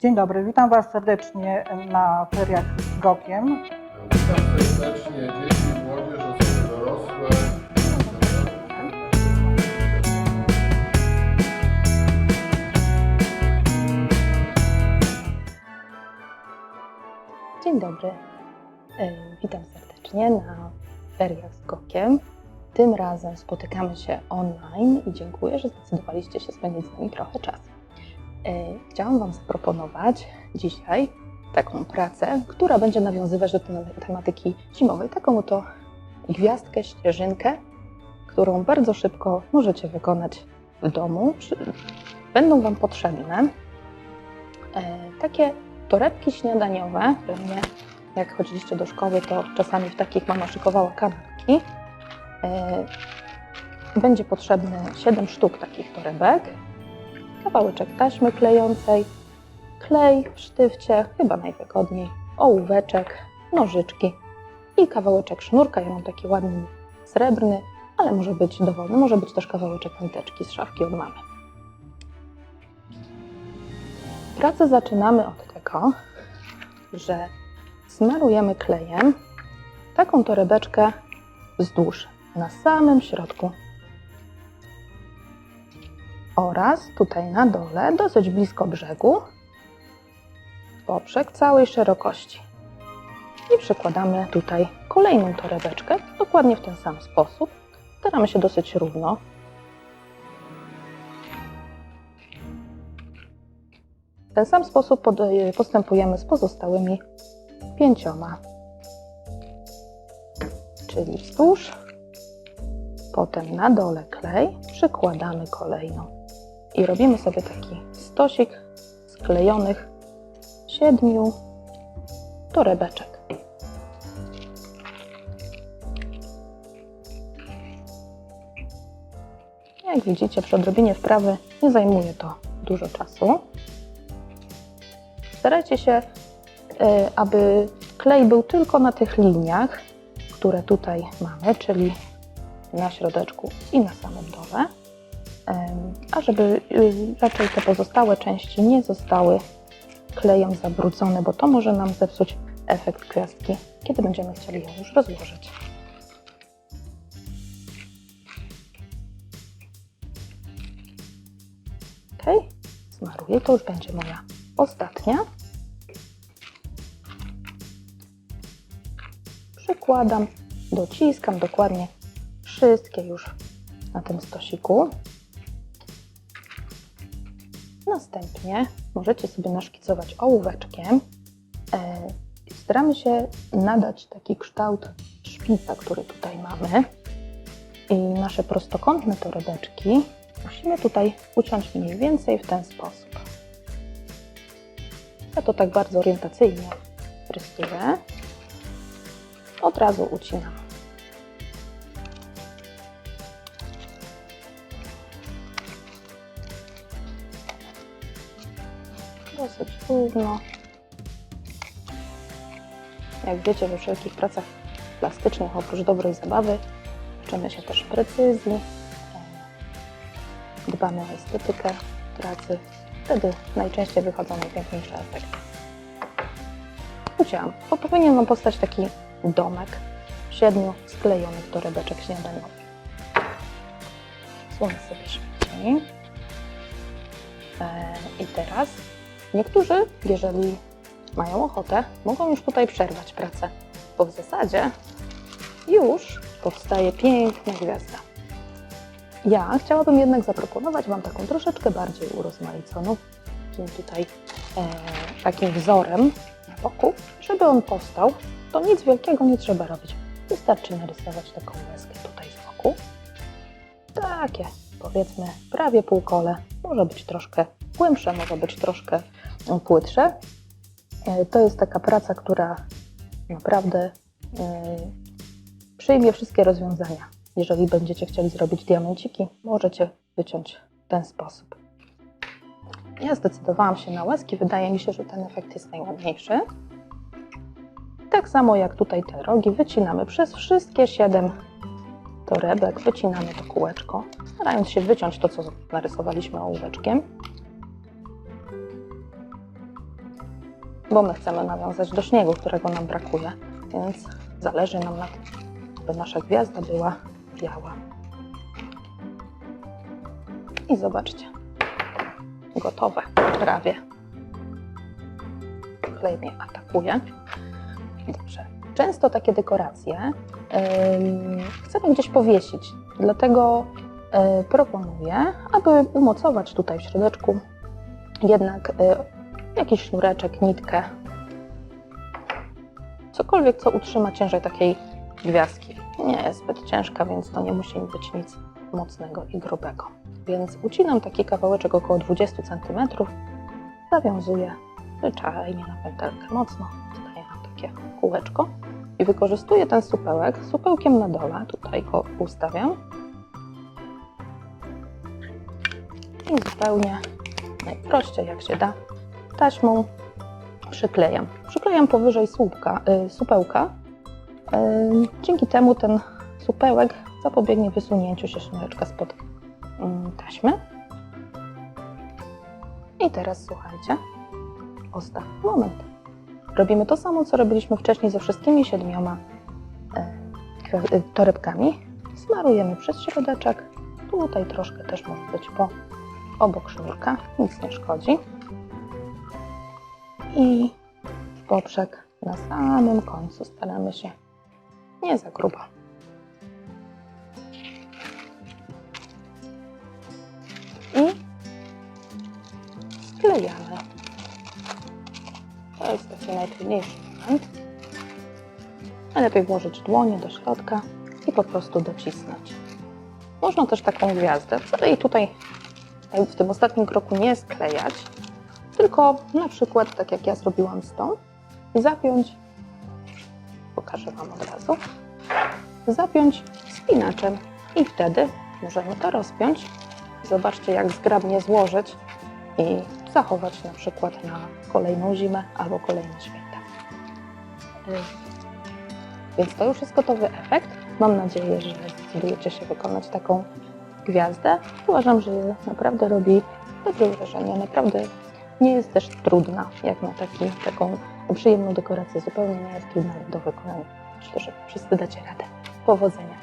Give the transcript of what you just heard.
Dzień dobry, witam Was serdecznie na feriach z Gokiem. Witam serdecznie dzieci, młodzież, osoby dorosłe. Dzień dobry. E, Witam serdecznie na feriach z Gokiem. Tym razem spotykamy się online i dziękuję, że zdecydowaliście się spędzić z nami trochę czasu. E, Chciałam Wam zaproponować dzisiaj taką pracę, która będzie nawiązywać do tem- tematyki zimowej. Taką oto gwiazdkę, ścieżynkę, którą bardzo szybko możecie wykonać w domu. Będą Wam potrzebne e, takie torebki śniadaniowe. Pewnie jak chodziliście do szkoły, to czasami w takich mama szykowała kanapki. E, Będzie potrzebne 7 sztuk takich torebek, kawałeczek taśmy klejącej, klej w sztywcie, chyba najwygodniej, ołóweczek, nożyczki i kawałeczek sznurka. Ja mam taki ładny srebrny, ale może być dowolny, może być też kawałeczek niteczki z szafki od mamy. Pracę zaczynamy od tego, że smarujemy klejem taką torebeczkę wzdłuż na samym środku oraz tutaj na dole, dosyć blisko brzegu, poprzek całej szerokości. I przykładamy tutaj kolejną torebeczkę, dokładnie w ten sam sposób. Staramy się dosyć równo. W ten sam sposób pod- postępujemy z pozostałymi pięcioma. Czyli wzdłuż, potem na dole klej, przykładamy kolejną i robimy sobie taki stosik sklejonych siedmiu torebeczek. Jak widzicie, przy odrobinie wprawy nie zajmuje to dużo czasu. Starajcie się, y, aby klej był tylko na tych liniach, które tutaj mamy, czyli na środeczku i na samym dole, Em, a żeby y, raczej te pozostałe części nie zostały klejem zabrudzone, bo to może nam zepsuć efekt gwiazdki, kiedy będziemy chcieli ją już rozłożyć. Ok, smaruję, to już będzie moja ostatnia. Przykładam, dociskam dokładnie wszystkie już na tym stosiku. Następnie możecie sobie naszkicować ołóweczkiem. E, Staramy się nadać taki kształt szpica, który tutaj mamy. I nasze prostokątne torebeczki musimy tutaj uciąć mniej więcej w ten sposób. Ja to tak bardzo orientacyjnie rysuję. Od razu ucinam. Dosyć równo. Jak wiecie, we wszelkich pracach plastycznych, oprócz dobrej zabawy, uczymy się też precyzji, dbamy o estetykę pracy. Wtedy najczęściej wychodzą najpiękniejsze efekty. Ucięłam, bo powinien nam powstać taki domek siedmiu sklejonych torebeczek śniadaniowych. Słonę sobie. E, I teraz Niektórzy, jeżeli mają ochotę, mogą już tutaj przerwać pracę, bo w zasadzie już powstaje piękna gwiazda. Ja chciałabym jednak zaproponować Wam taką troszeczkę bardziej urozmaiconą, takim tutaj e, takim wzorem na boku, żeby on powstał, to nic wielkiego nie trzeba robić. Wystarczy narysować taką łezkę tutaj z boku. Takie, powiedzmy, prawie półkole. Może być troszkę głębsze, może być troszkę płytsze. E, To jest taka praca, która naprawdę e, przyjmie wszystkie rozwiązania. Jeżeli będziecie chcieli zrobić diamenciki, możecie wyciąć w ten sposób. Ja zdecydowałam się na łezki, wydaje mi się, że ten efekt jest najładniejszy. Tak samo jak tutaj te rogi, wycinamy przez wszystkie 7 torebek, wycinamy to kółeczko, starając się wyciąć to, co narysowaliśmy ołóweczkiem. Bo my chcemy nawiązać do śniegu, którego nam brakuje, więc zależy nam na tym, by nasza gwiazda była biała. I zobaczcie, gotowe, prawie. Klej mnie atakuje. Dobrze. Często takie dekoracje ym, chcemy gdzieś powiesić, dlatego y, proponuję, aby umocować tutaj w środeczku jednak y, jakiś sznureczek, nitkę, cokolwiek, co utrzyma ciężar takiej gwiazdki. Nie jest zbyt ciężka, więc to nie musi być nic mocnego i grubego. Więc ucinam taki kawałeczek około 20 cm, zawiązuję zwyczajnie na pętelkę mocno, staje nam takie kółeczko. I wykorzystuję ten supełek supełkiem na dole, tutaj go ustawiam. I zupełnie najprościej jak się da taśmą przyklejam. Przyklejam powyżej słupka, y, supełka. Y, dzięki temu ten supełek zapobiegnie wysunięciu się sznureczka spod y, taśmy. I teraz słuchajcie, ostatni moment. Robimy to samo, co robiliśmy wcześniej ze wszystkimi siedmioma y, y, torebkami. Smarujemy przez środeczek. Tutaj troszkę też może być po obok sznurka, nic nie szkodzi i w poprzek na samym końcu staramy się nie za grubo. I sklejamy. To jest taki najtrudniejszy moment. Najlepiej włożyć dłonie do środka i po prostu docisnąć. Można też taką gwiazdę, wcale jej tutaj w tym ostatnim kroku nie sklejać, tylko na przykład, tak jak ja zrobiłam z tą, zapiąć, pokażę Wam od razu, zapiąć spinaczem i wtedy możemy to rozpiąć. Zobaczcie, jak zgrabnie złożyć i zachować na przykład na kolejną zimę albo kolejne święta. Więc to już jest gotowy efekt. Mam nadzieję, że zdecydujecie się wykonać taką gwiazdę. Uważam, że naprawdę robi dobre wrażenie. Naprawdę nie jest też trudna, jak na taki, taką przyjemną dekorację. Zupełnie nie jest trudna do wykonania. Myślę, że wszyscy dacie radę. Powodzenia!